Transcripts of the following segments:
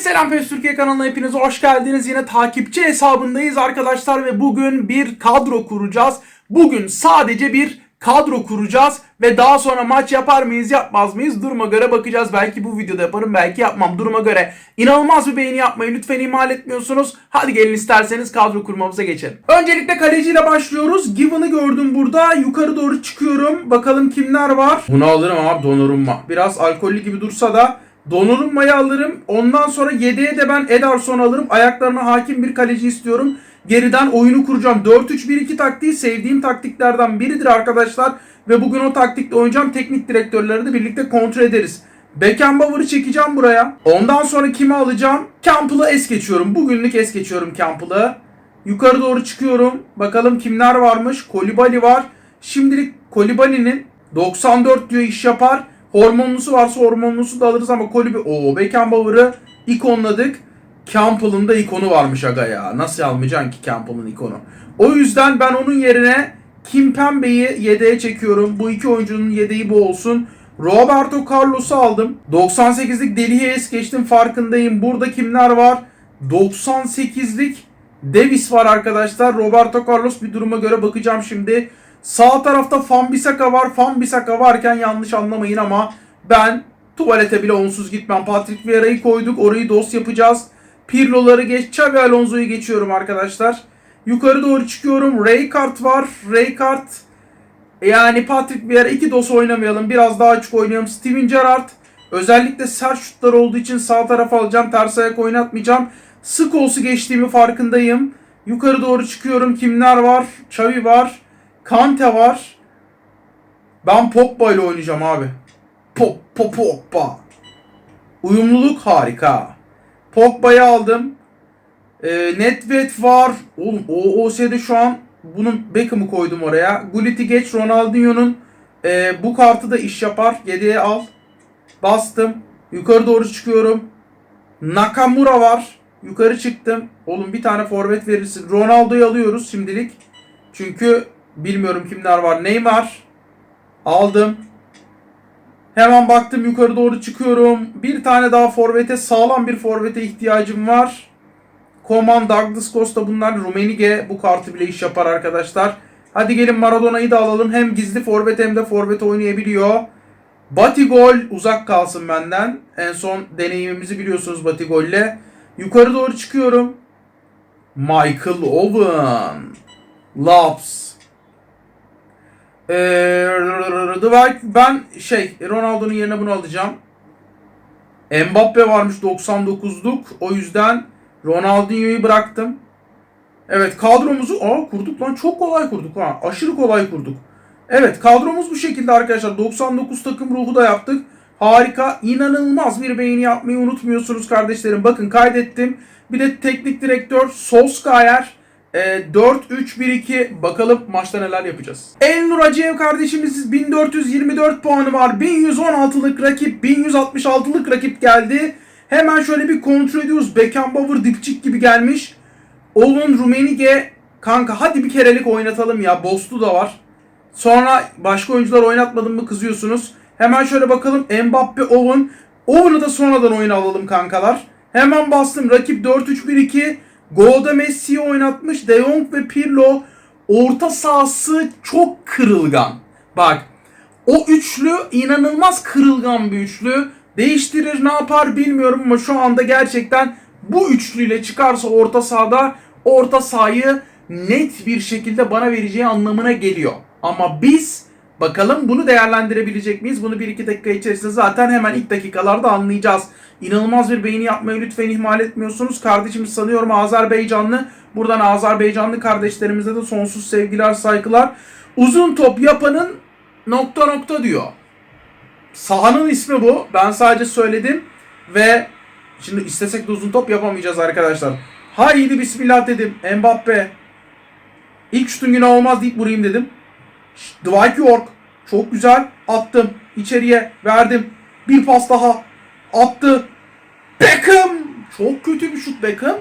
Selam PES Türkiye kanalına hepiniz hoş geldiniz. Yine takipçi hesabındayız arkadaşlar ve bugün bir kadro kuracağız. Bugün sadece bir kadro kuracağız ve daha sonra maç yapar mıyız yapmaz mıyız duruma göre bakacağız. Belki bu videoda yaparım belki yapmam duruma göre. İnanılmaz bir beğeni yapmayı lütfen ihmal etmiyorsunuz. Hadi gelin isterseniz kadro kurmamıza geçelim. Öncelikle kaleciyle başlıyoruz. Given'ı gördüm burada. Yukarı doğru çıkıyorum. Bakalım kimler var. Bunu alırım abi Donnarumma. Biraz alkollü gibi dursa da Donnarumma'yı alırım. Ondan sonra 7'ye de ben Ederson alırım. Ayaklarına hakim bir kaleci istiyorum. Geriden oyunu kuracağım. 4-3-1-2 taktiği sevdiğim taktiklerden biridir arkadaşlar. Ve bugün o taktikle oynayacağım. Teknik direktörleri de birlikte kontrol ederiz. Beckenbauer'ı çekeceğim buraya. Ondan sonra kimi alacağım? Campbell'ı es geçiyorum. Bugünlük es geçiyorum Campbell'ı. Yukarı doğru çıkıyorum. Bakalım kimler varmış. Kolibali var. Şimdilik Kolibali'nin 94 diyor iş yapar. Hormonlusu varsa hormonlusu da alırız ama Kolibi... Oo Beckenbauer'ı ikonladık. Campbell'ın da ikonu varmış aga ya. Nasıl almayacaksın ki Campbell'ın ikonu? O yüzden ben onun yerine Kimpembe'yi yedeğe çekiyorum. Bu iki oyuncunun yedeği bu olsun. Roberto Carlos'u aldım. 98'lik Deli'ye es geçtim farkındayım. Burada kimler var? 98'lik Davis var arkadaşlar. Roberto Carlos bir duruma göre bakacağım şimdi. Sağ tarafta Fambisaka var. Fambisaka varken yanlış anlamayın ama ben tuvalete bile onsuz gitmem. Patrick Vieira'yı koyduk. Orayı dos yapacağız. Pirlo'ları geç. Xavi Alonso'yu geçiyorum arkadaşlar. Yukarı doğru çıkıyorum. Raykart var. Raykart yani Patrick Vieira iki dos oynamayalım. Biraz daha açık oynayalım. Steven Gerrard özellikle sert şutlar olduğu için sağ tarafa alacağım. Ters ayak oynatmayacağım. Sık olsu geçtiğimi farkındayım. Yukarı doğru çıkıyorum. Kimler var? Xavi var. Kante var. Ben Pogba ile oynayacağım abi. Pop, pop, Pogba. Uyumluluk harika. Pogba'yı aldım. E, Nedved var. Oğlum OOS'de şu an bunun Beckham'ı koydum oraya. Gullit'i geç Ronaldinho'nun e, bu kartı da iş yapar. 7'ye al. Bastım. Yukarı doğru çıkıyorum. Nakamura var. Yukarı çıktım. Oğlum bir tane forvet verirsin. Ronaldo'yu alıyoruz şimdilik. Çünkü bilmiyorum kimler var. Neymar. Aldım. Hemen baktım yukarı doğru çıkıyorum. Bir tane daha forvete sağlam bir forvete ihtiyacım var. Koman, Douglas Costa bunlar Rumenige bu kartı bile iş yapar arkadaşlar. Hadi gelin Maradona'yı da alalım. Hem gizli forvet hem de forvet oynayabiliyor. Batigol uzak kalsın benden. En son deneyimimizi biliyorsunuz Batigol'le. Yukarı doğru çıkıyorum. Michael Owen. Laps. Ee, Dwight ben şey Ronaldo'nun yerine bunu alacağım. Mbappe varmış 99'luk. O yüzden Ronaldinho'yu bıraktım. Evet kadromuzu aa kurduk lan çok kolay kurduk ha. Aşırı kolay kurduk. Evet kadromuz bu şekilde arkadaşlar. 99 takım ruhu da yaptık. Harika. inanılmaz bir beğeni yapmayı unutmuyorsunuz kardeşlerim. Bakın kaydettim. Bir de teknik direktör Solskjaer. E, 4-3-1-2 bakalım maçta neler yapacağız. Elnur Acev kardeşimiz 1424 puanı var. 1116'lık rakip, 1166'lık rakip geldi. Hemen şöyle bir kontrol ediyoruz. Beckenbauer dipçik gibi gelmiş. Olun Rumenige kanka hadi bir kerelik oynatalım ya. Bostu da var. Sonra başka oyuncular oynatmadım mı kızıyorsunuz. Hemen şöyle bakalım. Mbappe, Owen. Owen'ı da sonradan oyuna alalım kankalar. Hemen bastım. Rakip 4-3-1-2. Golda Messi'yi oynatmış. De Jong ve Pirlo. Orta sahası çok kırılgan. Bak. O üçlü inanılmaz kırılgan bir üçlü. Değiştirir ne yapar bilmiyorum ama şu anda gerçekten bu üçlüyle çıkarsa orta sahada orta sahayı net bir şekilde bana vereceği anlamına geliyor. Ama biz bakalım bunu değerlendirebilecek miyiz? Bunu 1-2 dakika içerisinde zaten hemen ilk dakikalarda anlayacağız. İnanılmaz bir beğeni yapmayı lütfen ihmal etmiyorsunuz. Kardeşimiz sanıyorum Azerbaycanlı. Buradan Azerbaycanlı kardeşlerimize de sonsuz sevgiler, saygılar. Uzun top yapanın nokta nokta diyor. Sahanın ismi bu. Ben sadece söyledim. Ve şimdi istesek de uzun top yapamayacağız arkadaşlar. Haydi bismillah dedim. Mbappe. İlk şutun günah olmaz deyip vurayım dedim. Dwight York. Çok güzel. Attım. İçeriye verdim. Bir pas daha. Attı. Beckham. Çok kötü bir şut Beckham.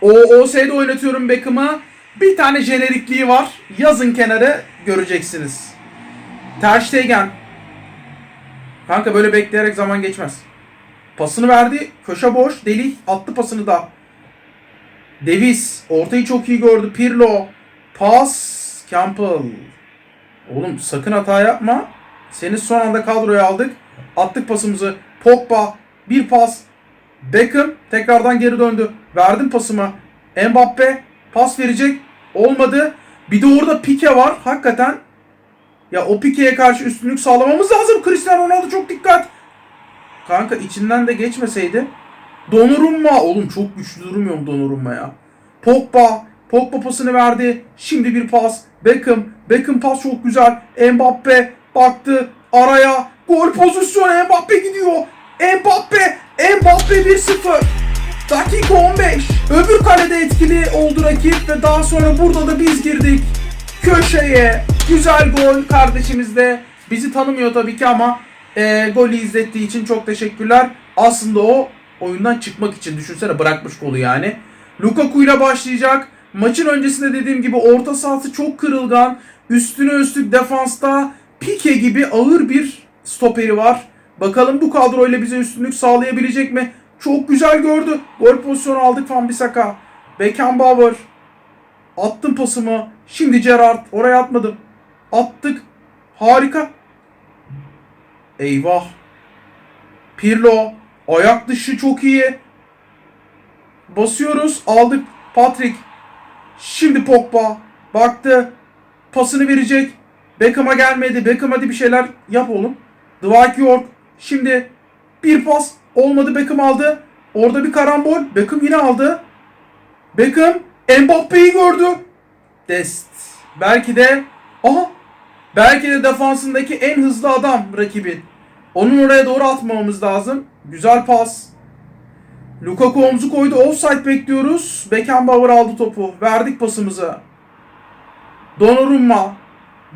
O OS'de oynatıyorum Beckham'a. Bir tane jenerikliği var. Yazın kenara göreceksiniz. Ter Stegen. Kanka böyle bekleyerek zaman geçmez. Pasını verdi. Köşe boş. Deli attı pasını da. Davis ortayı çok iyi gördü. Pirlo. Pas. Campbell. Oğlum sakın hata yapma. Seni son anda kadroya aldık. Attık pasımızı. Pogba. Bir pas. Beckham tekrardan geri döndü. Verdim pasımı. Mbappe pas verecek. Olmadı. Bir de orada Pique var. Hakikaten ya o Pique'ye karşı üstünlük sağlamamız lazım. Cristiano Ronaldo çok dikkat. Kanka içinden de geçmeseydi. Donnarumma. Oğlum çok güçlü durmuyor mu Donnarumma ya? Pogba. Pogba pasını verdi. Şimdi bir pas. Beckham. Beckham pas çok güzel. Mbappe baktı araya. Gol pozisyonu Mbappe gidiyor. Mbappe. Mbappe 1-0. Dakika 15. Öbür kalede etkili oldu rakip ve daha sonra burada da biz girdik. Köşeye. Güzel gol kardeşimiz de. Bizi tanımıyor tabii ki ama e, golü izlettiği için çok teşekkürler. Aslında o oyundan çıkmak için düşünsene bırakmış golü yani. Lukaku ile başlayacak. Maçın öncesinde dediğim gibi orta sahası çok kırılgan. Üstüne üstlük defansta Pike gibi ağır bir stoperi var. Bakalım bu kadroyla bize üstünlük sağlayabilecek mi? Çok güzel gördü. Gol pozisyonu aldık Van Bissaka. Beckenbauer. Attım pasımı. Şimdi Gerrard. Oraya atmadım. Attık. Harika. Eyvah. Pirlo. Ayak dışı çok iyi. Basıyoruz. Aldık. Patrick. Şimdi Pogba. Baktı. Pasını verecek. Beckham'a gelmedi. Beckham hadi bir şeyler yap oğlum. Dwight York. Şimdi bir pas. Olmadı Beckham aldı. Orada bir karambol. Beckham yine aldı. Beckham Mbappe'yi gördü. Dest. Belki de aha belki de defansındaki en hızlı adam rakibin. Onun oraya doğru atmamamız lazım. Güzel pas. Lukaku omzu koydu. Offside bekliyoruz. Beckenbauer aldı topu. Verdik pasımızı. Donnarumma.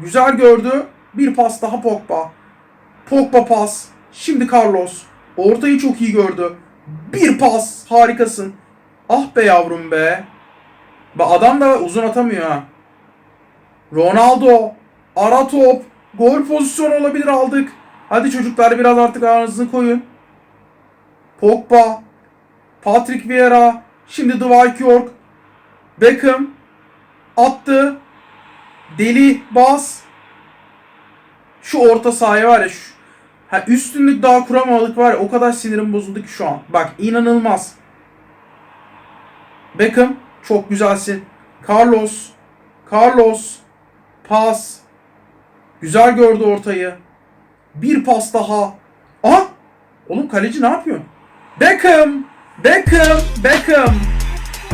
Güzel gördü. Bir pas daha Pogba. Pogba pas. Şimdi Carlos. Ortayı çok iyi gördü. Bir pas. Harikasın. Ah be yavrum be. Ba adam da uzun atamıyor ha. Ronaldo. Ara top. Gol pozisyonu olabilir aldık. Hadi çocuklar biraz artık ağzınızı koyun. Pogba. Patrick Vieira. Şimdi Dwight York. Beckham. Attı. Deli bas. Şu orta sahaya var ya şu, ha üstünlük daha kuramadık var ya o kadar sinirim bozuldu ki şu an. Bak inanılmaz. Beckham çok güzelsin. Carlos. Carlos. Pas. Güzel gördü ortayı. Bir pas daha. Aha! Oğlum kaleci ne yapıyor? Beckham. Beckham. Beckham.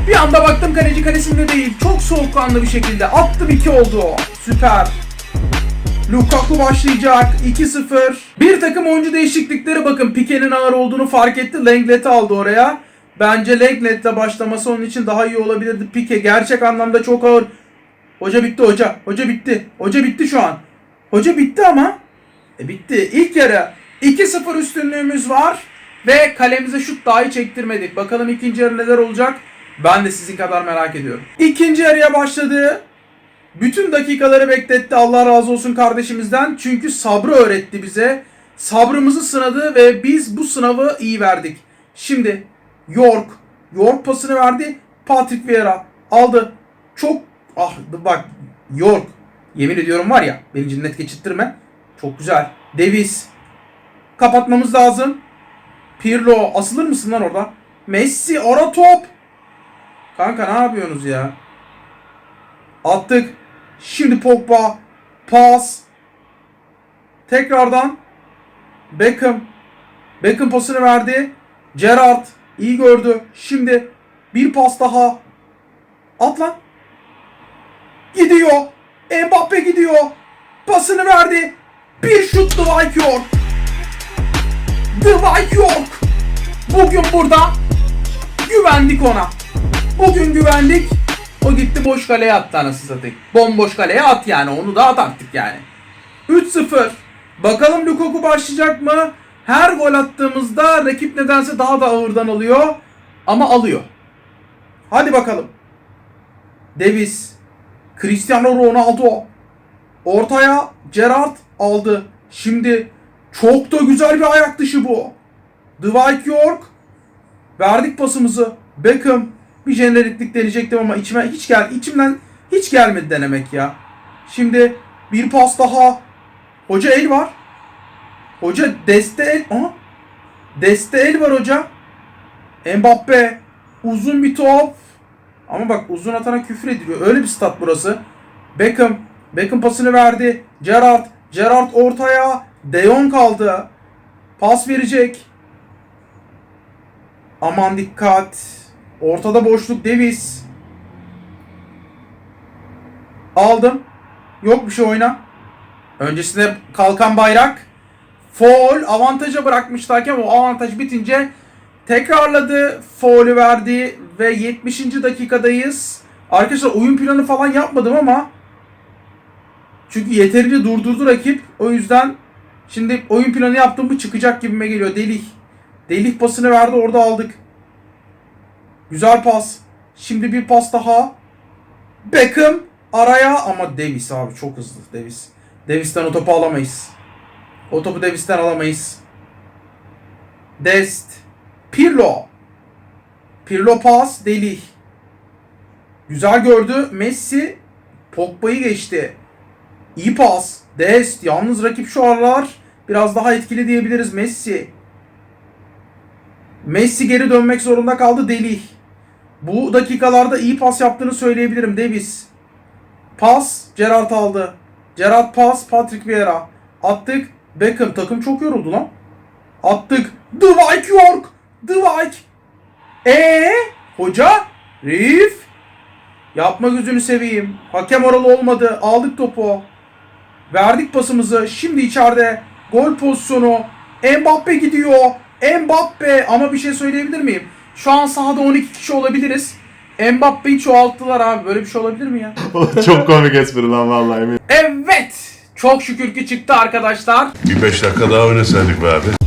Bir anda baktım kaleci kalesinde değil. Çok soğukkanlı bir şekilde. Attım 2 oldu. Süper. Lukaku başlayacak. 2-0. Bir takım oyuncu değişiklikleri bakın. Pique'nin ağır olduğunu fark etti. Lenglet'i aldı oraya. Bence Lenglet'le başlaması onun için daha iyi olabilirdi. Pique gerçek anlamda çok ağır. Hoca bitti hoca. Hoca bitti. Hoca bitti şu an. Hoca bitti ama. E bitti. İlk yarı 2-0 üstünlüğümüz var. Ve kalemize şut dahi çektirmedik. Bakalım ikinci yarı neler olacak. Ben de sizin kadar merak ediyorum. İkinci yarıya başladı. Bütün dakikaları bekletti Allah razı olsun kardeşimizden. Çünkü sabrı öğretti bize. Sabrımızı sınadı ve biz bu sınavı iyi verdik. Şimdi York. York pasını verdi. Patrick Vieira aldı. Çok ah bak York. Yemin ediyorum var ya beni cinnet geçirttirme. Çok güzel. Davis. Kapatmamız lazım. Pirlo asılır mısın lan orada? Messi ara top. Kanka ne yapıyorsunuz ya? Attık. Şimdi Pogba. Pas. Tekrardan. Beckham. Beckham pasını verdi. Gerrard. iyi gördü. Şimdi bir pas daha. At lan. Gidiyor. Mbappe gidiyor. Pasını verdi. Bir şut Dwight York. Dwight York. Bugün burada güvendik ona. Bugün güvendik. O gitti boş kaleye attı anasını satayım. Bomboş kaleye at yani. Onu da at attık yani. 3-0. Bakalım Lukaku başlayacak mı? Her gol attığımızda rakip nedense daha da ağırdan alıyor. Ama alıyor. Hadi bakalım. Davis. Cristiano Ronaldo. Ortaya Gerrard aldı. Şimdi çok da güzel bir ayak dışı bu. Dwight York. Verdik pasımızı. Beckham. Bir jeneriklik deneyecektim ama içime hiç gel içimden hiç gelmedi denemek ya. Şimdi bir pas daha. Hoca el var. Hoca deste el. Aha. Deste el var hoca. Mbappe. Uzun bir top. Ama bak uzun atana küfür ediliyor. Öyle bir stat burası. Beckham. Beckham pasını verdi. Gerrard. Gerrard ortaya. De Jong kaldı. Pas verecek. Aman dikkat. Ortada boşluk Davis. Aldım. Yok bir şey oyna. Öncesinde kalkan bayrak. Foul avantaja bırakmıştı hakem. O avantaj bitince tekrarladı. Foul'ü verdi ve 70. dakikadayız. Arkadaşlar oyun planı falan yapmadım ama çünkü yeterince durdurdu rakip. O yüzden şimdi oyun planı yaptım mı çıkacak gibime geliyor. Delih. Delih pasını verdi orada aldık. Güzel pas. Şimdi bir pas daha. Beckham araya ama Davis abi çok hızlı Davis. Davis'ten o topu alamayız. O topu Davis'ten alamayız. Dest. Pirlo. Pirlo pas. Delih. Güzel gördü. Messi Pogba'yı geçti. İyi pas. Dest. Yalnız rakip şu aralar biraz daha etkili diyebiliriz. Messi. Messi geri dönmek zorunda kaldı. Delih. Bu dakikalarda iyi pas yaptığını söyleyebilirim. Davis. Pas. Gerrard aldı. Gerrard pas. Patrick Vieira. Attık. Beckham. Takım çok yoruldu lan. Attık. Dwight York. Dwight. Ee, hoca. Reif. Yapma gözünü seveyim. Hakem oralı olmadı. Aldık topu. Verdik pasımızı. Şimdi içeride gol pozisyonu. Mbappe gidiyor. Mbappe ama bir şey söyleyebilir miyim? Şu an sahada 12 kişi olabiliriz. Mbappe'yi çoğalttılar abi. Böyle bir şey olabilir mi ya? Çok komik espri lan vallahi. Evet. Çok şükür ki çıktı arkadaşlar. Bir beş dakika daha oynasaydık be abi.